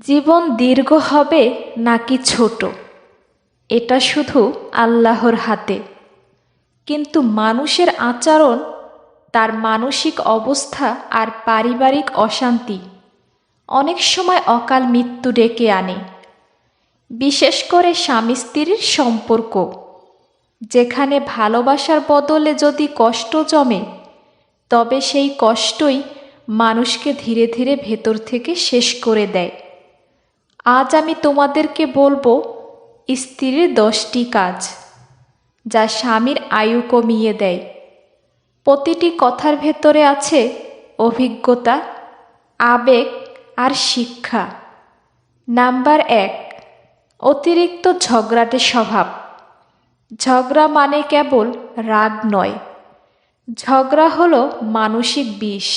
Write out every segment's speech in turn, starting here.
জীবন দীর্ঘ হবে নাকি ছোট? এটা শুধু আল্লাহর হাতে। কিন্তু মানুষের আচরণ, তার মানসিক অবস্থা আর পারিবারিক অশান্তি অনেক সময় অকাল মৃত্যু ডেকে আনে। বিশেষ করে স্বামী স্ত্রীর সম্পর্ক, যেখানে ভালোবাসার বদলে যদি কষ্ট জমে, তবে সেই কষ্টই মানুষকে ধীরে ধীরে ভেতর থেকে শেষ করে দেয়। আজ আমি তোমাদেরকে বলব স্ত্রীর দশটি কাজ, যা স্বামীর আয়ু কমিয়ে দেয়। প্রতিটি কথার ভেতরে আছে অভিজ্ঞতা, আবেগ আর শিক্ষা। নাম্বার এক, অতিরিক্ত ঝগড়াটে স্বভাব। ঝগড়া মানে কেবল রাগ নয়। ঝগড়া হলো মানসিক বিষ।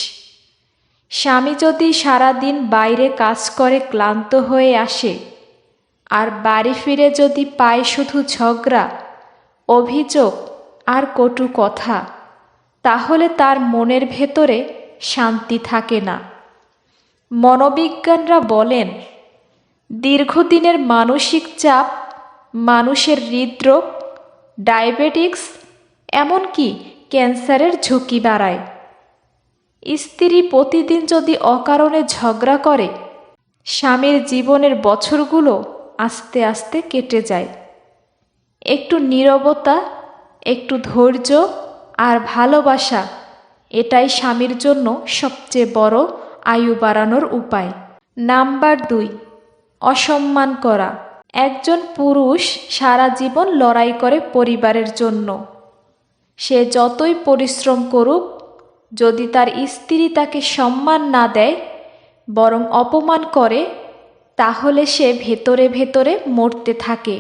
স্বামী যদি সারাদিন বাইরে কাজ করে ক্লান্ত হয়ে আসে, আর বাড়ি ফিরে যদি পায় শুধু ঝগড়া, অভিযোগ আর কটু কথা, তাহলে তার মনের ভেতরে শান্তি থাকে না। মনোবিজ্ঞানরা বলেন, দীর্ঘদিনের মানসিক চাপ, মানুষের হৃদরোগ, ডায়াবেটিক্স, এমনকি ক্যান্সারের ঝুঁকি বাড়ায়। স্ত্রী প্রতিদিন যদি অকারণে ঝগড়া করে, স্বামীর জীবনের বছরগুলো আস্তে আস্তে কেটে যায়। একটু নীরবতা, একটু ধৈর্য আর ভালোবাসা, এটাই স্বামীর জন্য সবচেয়ে বড় আয়ু বাড়ানোর উপায়। নাম্বার দুই, অসম্মান করা। একজন পুরুষ সারা জীবন লড়াই করে পরিবারের জন্য। সে যতই পরিশ্রম করুক যদি তার স্ত্রী তাকে সম্মান না দেয়, বরং অপমান করে, তাহলে সে ভেতরে ভেতরে মরতে থাকে।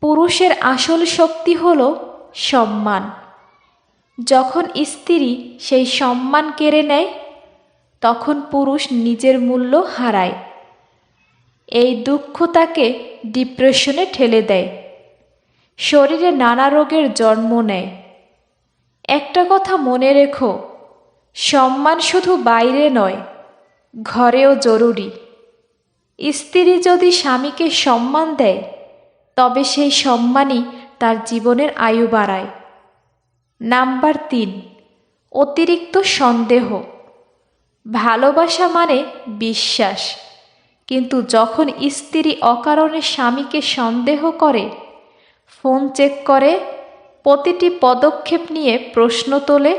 পুরুষের আসল শক্তি হল সম্মান। যখন স্ত্রী সেই সম্মান কেড়ে নেয়, তখন পুরুষ নিজের মূল্য হারায়। এই দুঃখ তাকে ডিপ্রেশনে ঠেলে দেয়। শরীরে নানা রোগের জন্ম নেয়। একটা কথা মনে রেখো, সম্মান শুধু বাইরে নয়, ঘরেও জরুরি। স্ত্রী যদি স্বামীকে সম্মান দেয়, তবে সেই সম্মানই তার জীবনের আয়ু বাড়ায়। নাম্বার তিন, অতিরিক্ত সন্দেহ। ভালোবাসা মানে বিশ্বাস, কিন্তু যখন স্ত্রী অকারণে স্বামীকে সন্দেহ করে, ফোন চেক করে প্রতিটি পদক্ষেপ নিয়ে প্রশ্ন তোলে,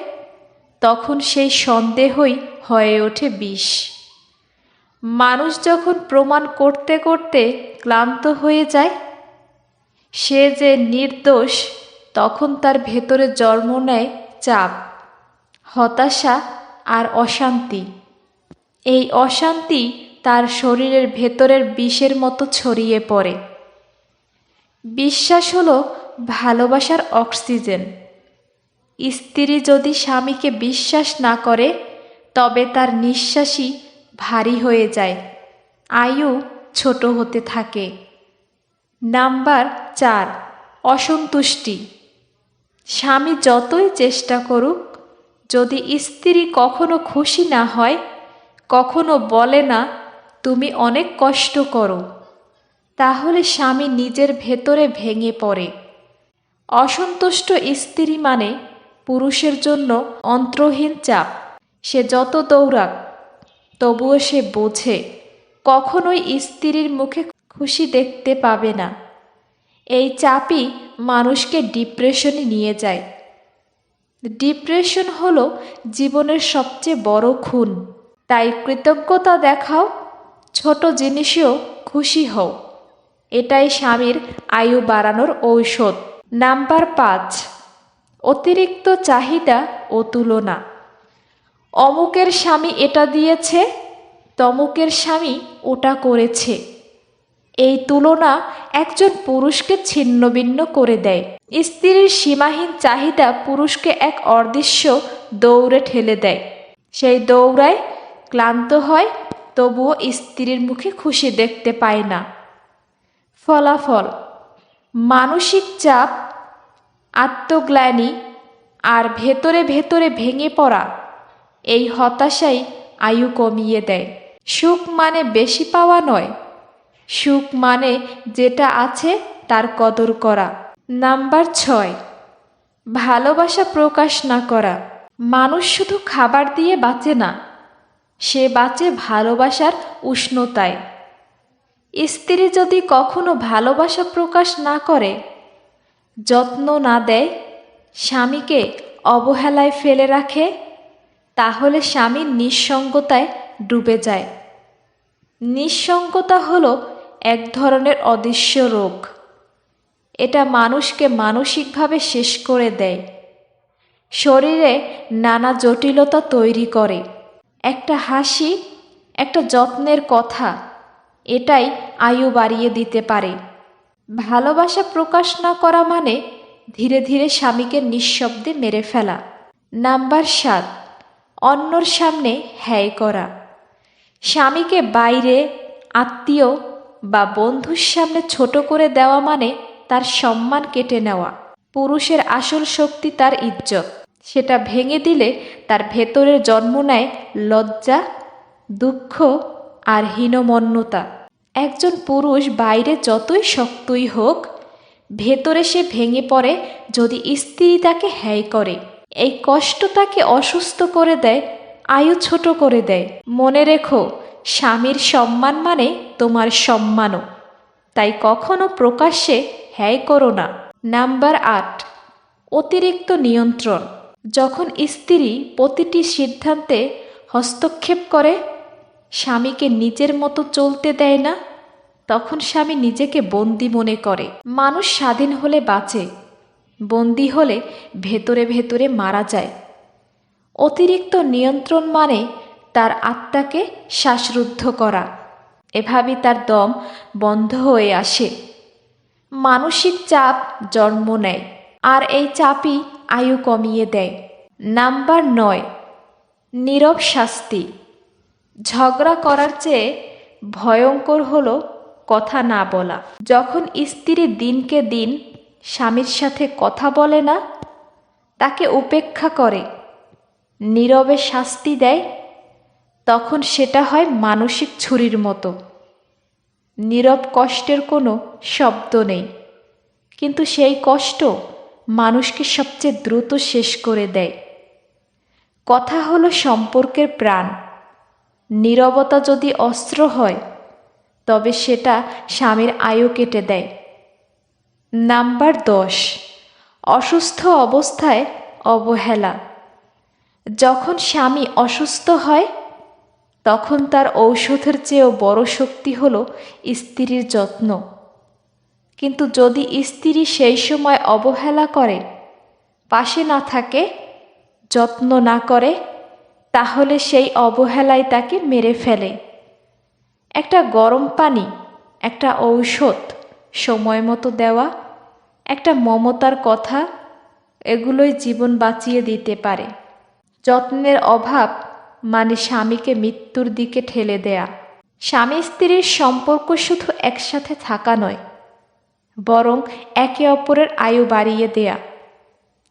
তখন সেই সন্দেহই হয়ে ওঠে বিষ। মানুষ যখন প্রমাণ করতে করতে ক্লান্ত হয়ে যায়, সে যে নির্দোষ, তখন তার ভেতরে জন্ম নেয় চাপ, হতাশা আর অশান্তি। এই অশান্তি তার শরীরের ভেতরের বিষের মতো ছড়িয়ে পড়ে। বিশ্বাস হলো ভালোবাসার অক্সিজেন। স্ত্রী যদি স্বামীকে বিশ্বাস না করে, তবে তার নিঃশ্বাসই ভারী হয়ে যায়। আয়ু ছোট হতে থাকে। নাম্বার চার, অসন্তুষ্টি। স্বামী যতই চেষ্টা করুক, যদি স্ত্রী কখনো খুশি না হয়, কখনো বলে না, তুমি অনেক কষ্ট করো, তাহলে স্বামী নিজের ভেতরে ভেঙে পড়ে। অসন্তুষ্ট স্ত্রী মানে পুরুষের জন্য অন্ত্রহীন চাপ। সে যত দৌড়াক, তবুও সে বোঝে, কখনোই স্ত্রীর মুখে খুশি দেখতে পাবে না। এই চাপই মানুষকে ডিপ্রেশনে নিয়ে যায়। ডিপ্রেশন হলো জীবনের সবচেয়ে বড় খুন। তাই কৃতজ্ঞতা দেখাও, ছোট জিনিসেও খুশি হও। এটাই স্বামীর আয়ু বাড়ানোর ঔষধ। নাম্বার পাঁচ, অতিরিক্ত চাহিদা ও তুলনা। অমুকের স্বামী এটা দিয়েছে, তমুকের স্বামী ওটা করেছে। এই তুলনা একজন পুরুষকে ছিন্নভিন্ন করে দেয়। স্ত্রীর সীমাহীন চাহিদা পুরুষকে এক অদৃশ্য দৌড়ে ঠেলে দেয়। সেই দৌড়ায় ক্লান্ত হয়, তবুও স্ত্রীর মুখে খুশি দেখতে পায় না। ফলাফল মানসিক চাপ, আত্মগ্লানি আর ভেতরে ভেতরে ভেঙে পড়া, এই হতাশাই আয়ু কমিয়ে দেয়। সুখ মানে বেশি পাওয়া নয়। সুখ মানে যেটা আছে তার কদর করা। নাম্বার ছয়, ভালোবাসা প্রকাশ না করা। মানুষ শুধু খাবার দিয়ে বাঁচে না, সে বাঁচে ভালোবাসার উষ্ণতায়। স্ত্রী যদি কখনো ভালোবাসা প্রকাশ না করে, যত্ন না দেয়, স্বামীকে অবহেলায় ফেলে রাখে, তাহলে স্বামী নিঃসঙ্গতায় ডুবে যায়। নিঃসঙ্গতা হলো এক ধরনের অদৃশ্য রোগ। এটা মানুষকে মানসিকভাবে শেষ করে দেয়। শরীরে নানা জটিলতা তৈরি করে। একটা হাসি, একটা যত্নের কথা। এটাই আয়ু বাড়িয়ে দিতে পারে। ভালোবাসা প্রকাশ না করা মানে ধীরে ধীরে স্বামীকে নিঃশব্দে মেরে ফেলা। নাম্বার সাত, অন্যর সামনে হ্যায় করা। স্বামীকে বাইরে, আত্মীয় বা বন্ধুর সামনে ছোট করে দেওয়া মানে তার সম্মান কেটে নেওয়া। পুরুষের আসল শক্তি তার ইজ্জত। সেটা ভেঙে দিলে তার ভেতরের জন্ম নেয় লজ্জা, দুঃখ আর হীনমন্যতা। একজন পুরুষ বাইরে যতই শক্তই হোক, ভেতরে সে ভেঙে পড়ে যদি স্ত্রী তাকে হ্যায় করে। এই কষ্ট তাকে অসুস্থ করে দেয়, আয়ু ছোট করে দেয়। মনে রেখো, স্বামীর সম্মান মানে তোমার সম্মানও। তাই কখনো প্রকাশ্যে হ্যায় করো না। নাম্বার আট, অতিরিক্ত নিয়ন্ত্রণ। যখন স্ত্রী প্রতিটি সিদ্ধান্তে হস্তক্ষেপ করে স্বামীকে নিজের মতো চলতে দেয় না, তখন স্বামী নিজেকে বন্দি মনে করে। মানুষ স্বাধীন হলে বাঁচে, বন্দি হলে ভেতরে ভেতরে মারা যায়। অতিরিক্ত নিয়ন্ত্রণ মানে তার আত্মাকে শ্বাসরুদ্ধ করা। এভাবেই তার দম বন্ধ হয়ে আসে। মানসিক চাপ জন্ম নেয়, আর এই চাপই আয়ু কমিয়ে দেয়। নাম্বার নয়, নীরব শাস্তি। ঝগড়া করার চেয়ে ভয়ঙ্কর হলো কথা না বলা। যখন স্ত্রী দিনকে দিন স্বামীর সাথে কথা বলে না, তাকে উপেক্ষা করে, নীরবে শাস্তি দেয়, তখন সেটা হয় মানসিক ছুরির মতো। নীরব কষ্টের কোনো শব্দ নেই, কিন্তু সেই কষ্ট মানুষকে সবচেয়ে দ্রুত শেষ করে দেয়। কথা হলো সম্পর্কের প্রাণ। নীরবতা যদি অস্ত্র হয়, তবে সেটা স্বামীর আয়ু কেটে দেয়। নাম্বার দশ, অসুস্থ অবস্থায় অবহেলা। যখন স্বামী অসুস্থ হয়, তখন তার ঔষধের চেয়েও বড় শক্তি হল স্ত্রীর যত্ন। কিন্তু যদি স্ত্রী সেই সময় অবহেলা করে, পাশে না থাকে, যত্ন না করে তাহলে সেই অবহেলায় তাকে মেরে ফেলে। একটা গরম পানি, একটা ঔষধ, সময় মতো দেওয়া, একটা মমতার কথা, এগুলোই জীবন বাঁচিয়ে দিতে পারে। যত্নের অভাব মানে স্বামীকে মৃত্যুর দিকে ঠেলে দেয়া। স্বামী স্ত্রীর সম্পর্ক শুধু একসাথে থাকা নয়, বরং একে অপরের আয়ু বাড়িয়ে দেয়া।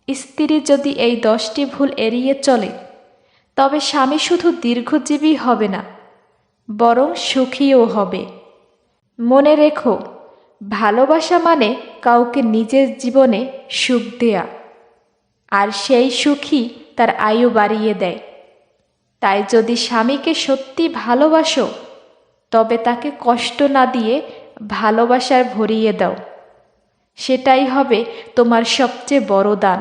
স্ত্রী যদি এই দশটি ভুল এড়িয়ে চলে তবে স্বামী শুধু দীর্ঘজীবী হবে না, বরং সুখীও হবে। মনে রেখো, ভালোবাসা মানে কাউকে নিজের জীবনে সুখ দেয়া, আর সেই সুখই তার আয়ু বাড়িয়ে দেয়। তাই যদি স্বামীকে সত্যি ভালোবাসো, তবে তাকে কষ্ট না দিয়ে ভালোবাসার ভরিয়ে দাও। সেটাই হবে তোমার সবচেয়ে বড় দান।